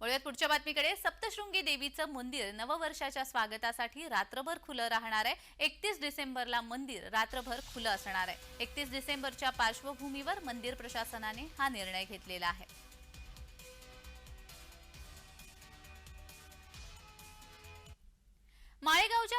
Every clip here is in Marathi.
वळूयात पुढच्या बातमीकडे. सप्तशृंगी देवीचं मंदिर नववर्षाच्या स्वागतासाठी रात्रभर खुलं राहणार आहे. एकतीस डिसेंबरला मंदिर रात्रभर खुलं असणार आहे. एकतीस डिसेंबरच्या पार्श्वभूमीवर मंदिर प्रशासनाने हा निर्णय घेतलेला आहे.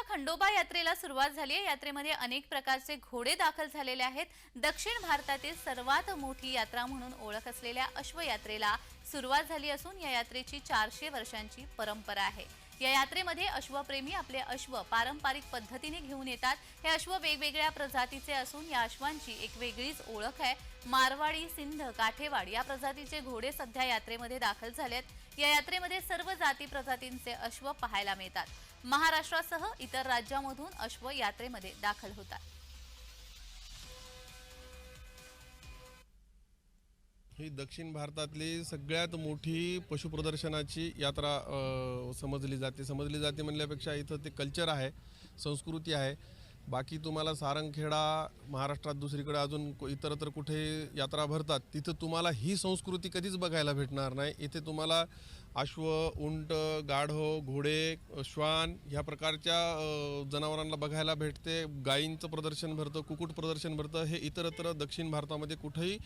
खंडोबा यात्रेला सुरुवात झाली आहे. यात्रेमध्ये अनेक प्रकारचे घोडे दाखल झालेले आहेत. दक्षिण भारतातील सर्वात मोठी यात्रा म्हणून ओळख असलेल्या अश्वयात्रेला सुरुवात झाली असून या यात्रेची चारशे वर्षांची परंपरा आहे. या यात्रेमध्ये अश्वप्रेमी आपले अश्व पारंपरिक पद्धतीने घेऊन येतात. हे अश्व वेगवेगळ्या प्रजातीचे असून या अश्वांची एक वेगळीच ओळख आहे. मारवाडी सिंध काठेवाड या प्रजातीचे घोडे सध्या यात्रेमध्ये दाखल झालेत. या यात्रेमध्ये सर्व जाती प्रजातींचे अश्व पाहायला मिळतात. महाराष्ट्रासह इतर राज्यामधून अश्व यात्रेमध्ये दाखल होतात. ही दक्षिण भारतातली सगळ्यात मोठी पशुप्रदर्शनाची यात्रा अ, समजली जाते. समजली जाते म्हणल्यापेक्षा इथं ते कल्चर आहे संस्कृती आहे. बाकी तुम्हाला सारंगखेडा महाराष्ट्रात दुसरीकडे अजून को- इतरत्र कुठे यात्रा भरतात तिथं तुम्हाला ही संस्कृती कधीच बघायला भेटणार नाही. इथे तुम्हाला अश्व उंट गाढव घोडे श्वान ह्या प्रकारच्या जनावरांना बघायला भेटते. गायींचं प्रदर्शन भरतं कुकुट प्रदर्शन भरतं. हे इतरत्र दक्षिण भारतामध्ये कुठंही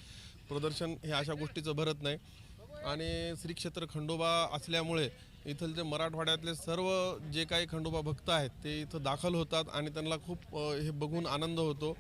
प्रदर्शन हे अशा गोष्टीचं भरत नाही. आणि श्री क्षेत्र खंडोबा असल्यामुळे इथलचे मराठवाड्यातले सर्व जे काही खंडोबा भक्त आहेत ते इथं दाखल होतात आणि त्यांना खूप हे बघून आनंद होतो.